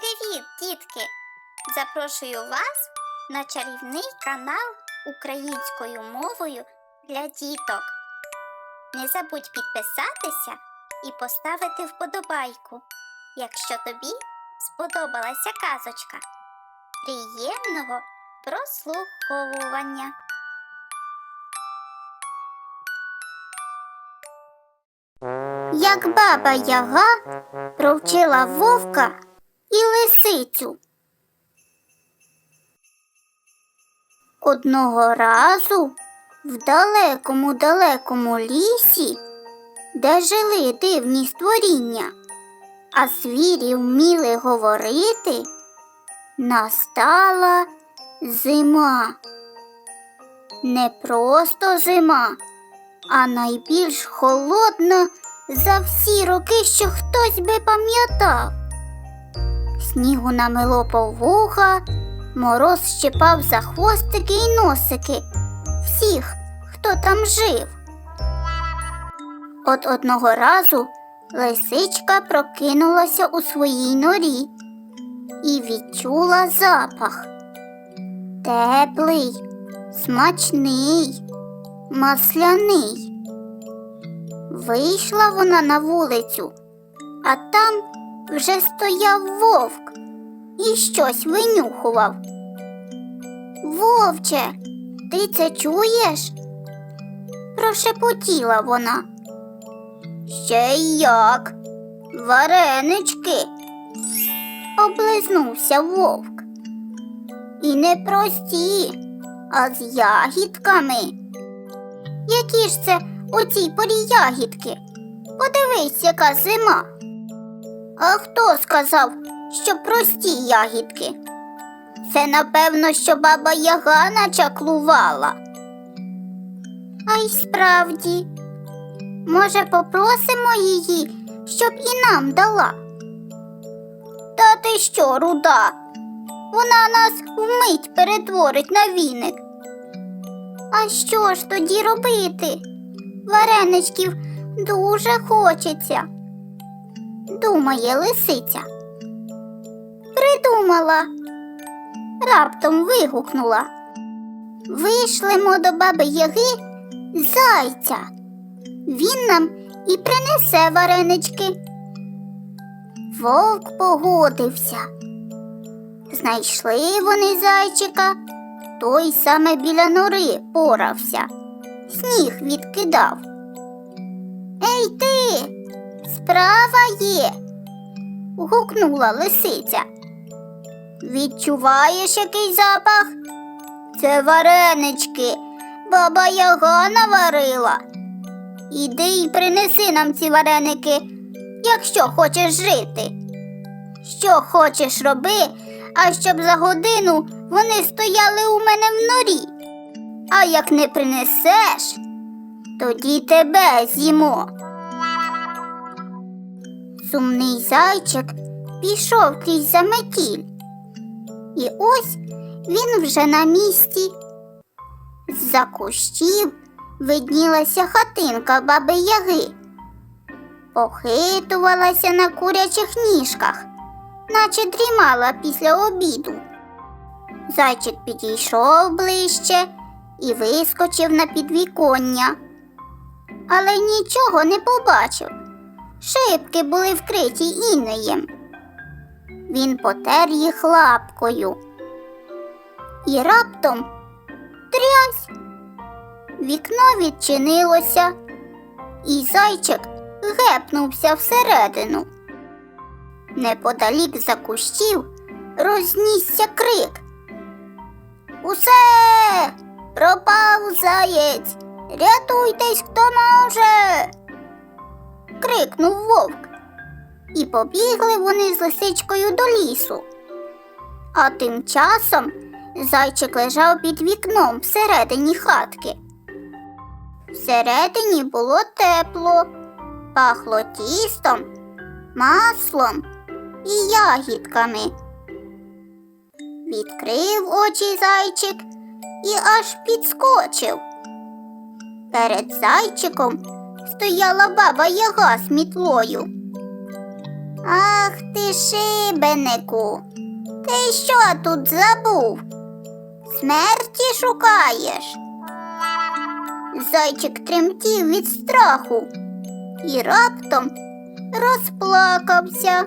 Привіт, дітки! Запрошую вас на чарівний канал українською мовою для діток. Не забудь підписатися і поставити вподобайку, якщо тобі сподобалася казочка. Приємного прослуховування! Як баба Яга провчила вовка лисицю. Одного разу в далекому далекому лісі, де жили дивні створіння, а звірі вміли говорити, настала зима. Не просто зима, а найбільш холодна за всі роки, що хтось би пам'ятав. Снігу намело по вуха, мороз щепав за хвостики й носики всіх, хто там жив. От одного разу лисичка прокинулася у своїй норі і відчула запах. Теплий, смачний, масляний. Вийшла вона на вулицю, а там вже стояв вовк і щось винюхував. Вовче, ти це чуєш? Прошепотіла вона. Ще як? Варенички. Облизнувся вовк. І не прості, а з ягідками. Які ж це у цій порі ягідки? Подивись, яка зима. А хто сказав, що прості ягідки? Це напевно, що баба Яга начаклувала. А й справді, може, попросимо її, щоб і нам дала. Та ти що, руда? Вона нас вмить перетворить на віник. А що ж тоді робити? Вареничків дуже хочеться, думає лисиця. Придумала, раптом вигукнула. Вишлемо до баби Яги зайця. Він нам і принесе варенички. Вовк погодився. Знайшли вони зайчика, той саме біля нори порався, сніг відкидав. Ей ти, справа є, гукнула лисиця. Відчуваєш який запах? Це варенички, баба Яга наварила. Іди й принеси нам ці вареники, якщо хочеш жити. Що хочеш роби, а щоб за годину вони стояли у мене в норі. А як не принесеш, тоді тебе з'їмо. Сумний зайчик пішов крізь заметіль. І ось він вже на місці. З-за кущів виднілася хатинка баби Яги. Похитувалася на курячих ніжках, наче дрімала після обіду. Зайчик підійшов ближче і вискочив на підвіконня. Але нічого не побачив. Шибки були вкриті інеєм. Він потер їх лапкою. І раптом трясь. Вікно відчинилося, і зайчик гепнувся всередину. Неподалік за кущів рознісся крик. Усе пропав заєць. Рятуйтесь, хто може. Крикнув вовк. І побігли вони з лисичкою до лісу. А тим часом зайчик лежав під вікном всередині хатки. Всередині було тепло, пахло тістом, маслом і ягідками. Відкрив очі зайчик і аж підскочив. Перед зайчиком стояла баба Яга з мітлою. Ах ти шибенику. Ти що тут забув? Смерті шукаєш? Зайчик тремтів від страху і раптом розплакався.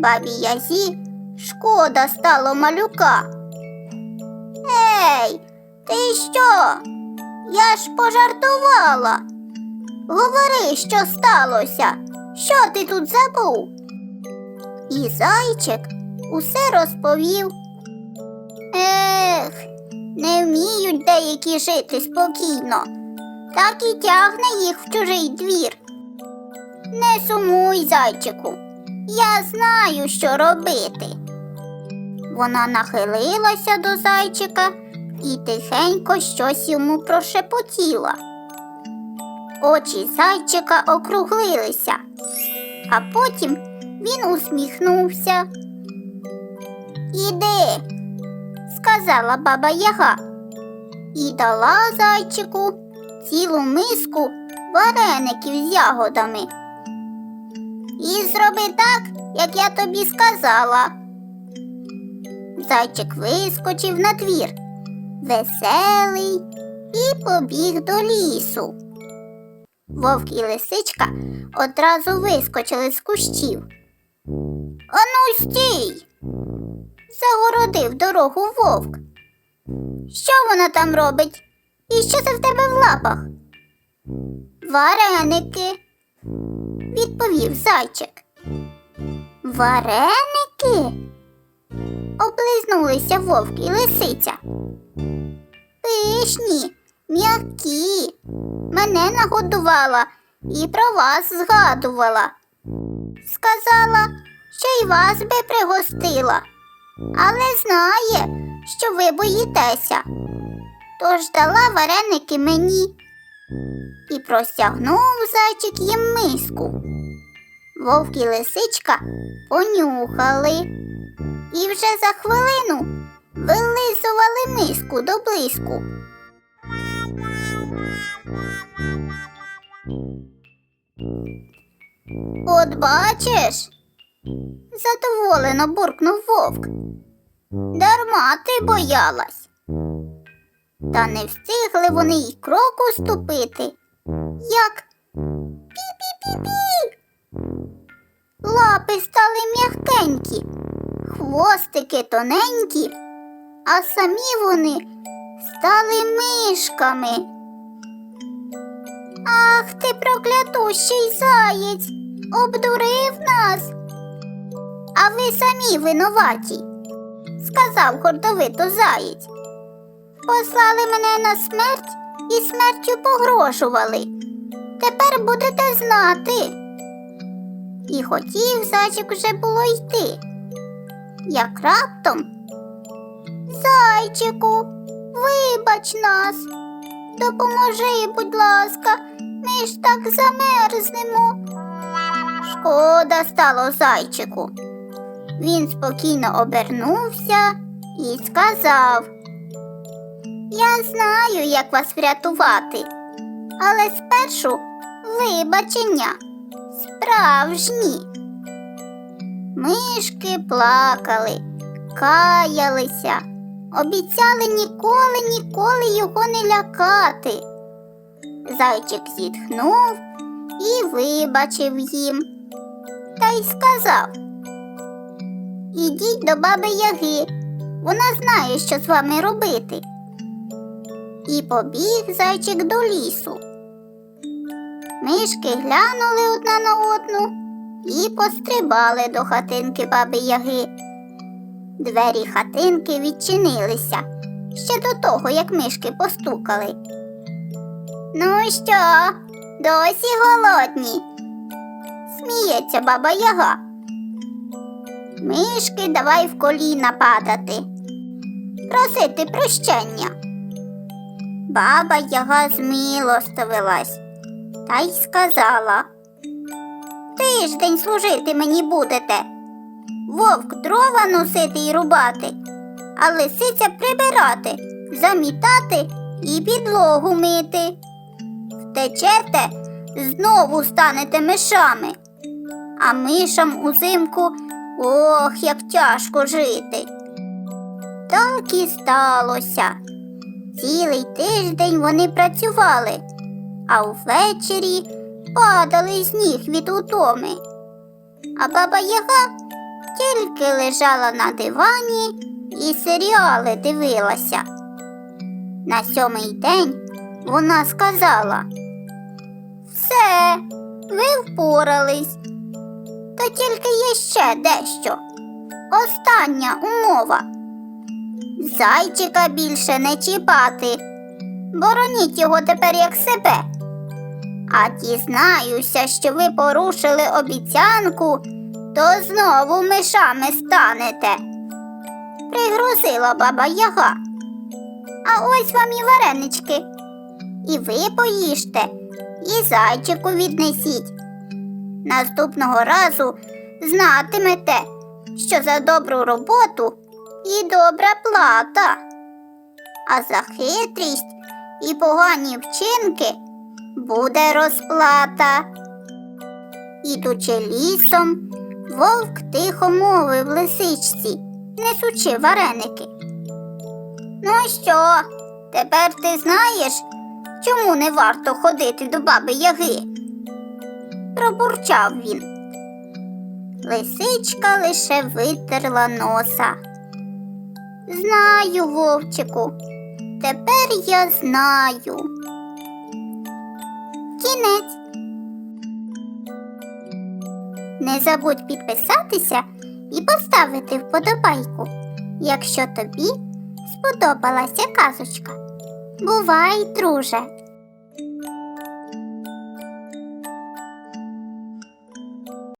Бабі Язі шкода стало малюка. Ей, ти що? Я ж пожартувала. Говори, що сталося, що ти тут забув? І зайчик усе розповів. Ех, не вміють деякі жити спокійно, так і тягне їх в чужий двір. Не сумуй, зайчику, я знаю, що робити. Вона нахилилася до зайчика і тихенько щось йому прошепотіла. Очі зайчика округлилися, а потім він усміхнувся. Іди, сказала баба Яга і дала зайчику цілу миску вареників з ягодами. І зроби так, як я тобі сказала. Зайчик вискочив на двір, веселий, і побіг до лісу. Вовк і лисичка одразу вискочили з кущів. Ану, стій. Загородив дорогу вовк. Що вона там робить? І що це в тебе в лапах? Вареники, відповів зайчик. Вареники? Облизнулися вовк і лисиця. Пишні, м'які. Мене нагодувала і про вас згадувала. Сказала, що й вас би пригостила, але знає, що ви боїтеся. Тож дала вареники мені і простягнув зайчик їм миску. Вовк і лисичка понюхали і вже за хвилину вилизували миску до блиску. От бачиш, задоволено буркнув вовк. Дарма ти боялась. Та не встигли вони й кроку ступити, як пі-пі-пі-пі. Лапи стали м'якенькі, хвостики тоненькі, а самі вони стали мишками. Ах ти проклятущий заєць, обдурив нас. А ви самі винуваті, сказав гордовито заєць. Послали мене на смерть і смертю погрожували. Тепер будете знати. І хотів зайчик уже було йти. Як раптом Зайчику, вибач нас, допоможи, будь ласка, ми ж так замерзнемо. Шкода стало зайчику. Він спокійно обернувся і сказав. Я знаю, як вас врятувати, але спершу вибачення справжні. Мишки плакали, каялися, обіцяли ніколи, ніколи його не лякати. Зайчик зітхнув і вибачив їм, та й сказав Ідіть до баби Яги, вона знає, що з вами робити. І побіг зайчик до лісу. Мишки глянули одна на одну і пострибали до хатинки баби Яги. Двері хатинки відчинилися ще до того, як мишки постукали. Ну що, досі голодні? Сміється баба Яга. Мишки давай в коліна падати, просити прощення. Баба Яга змилостивилась та й сказала Тиждень служити мені будете. Вовк дрова носити й рубати, а лисиця прибирати, замітати і підлогу мити. Втечете, знову станете мишами, а мишам узимку ох, як тяжко жити. Так і сталося. Цілий тиждень вони працювали, а ввечері падали з ніг від утоми. А баба Яга тільки лежала на дивані і серіали дивилася. На сьомий день вона сказала: Все, ви впорались. Та тільки є ще дещо. Остання умова. Зайчика більше не чіпати. Бороніть його тепер як себе. А дізнаюся, що ви порушили обіцянку, то знову мишами станете. Пригрозила баба Яга. А ось вам і варенички. І ви поїжте, і зайчику віднесіть. Наступного разу знатимете, що за добру роботу і добра плата. А за хитрість і погані вчинки буде розплата. Ідучи лісом, вовк тихо мовив лисичці, несучи вареники. Ну що, тепер ти знаєш, чому не варто ходити до баби Яги? Пробурчав він. Лисичка лише витерла носа. Знаю, вовчику, тепер я знаю. Кінець. Не забудь підписатися і поставити вподобайку, якщо тобі сподобалася казочка. Бувай, друже!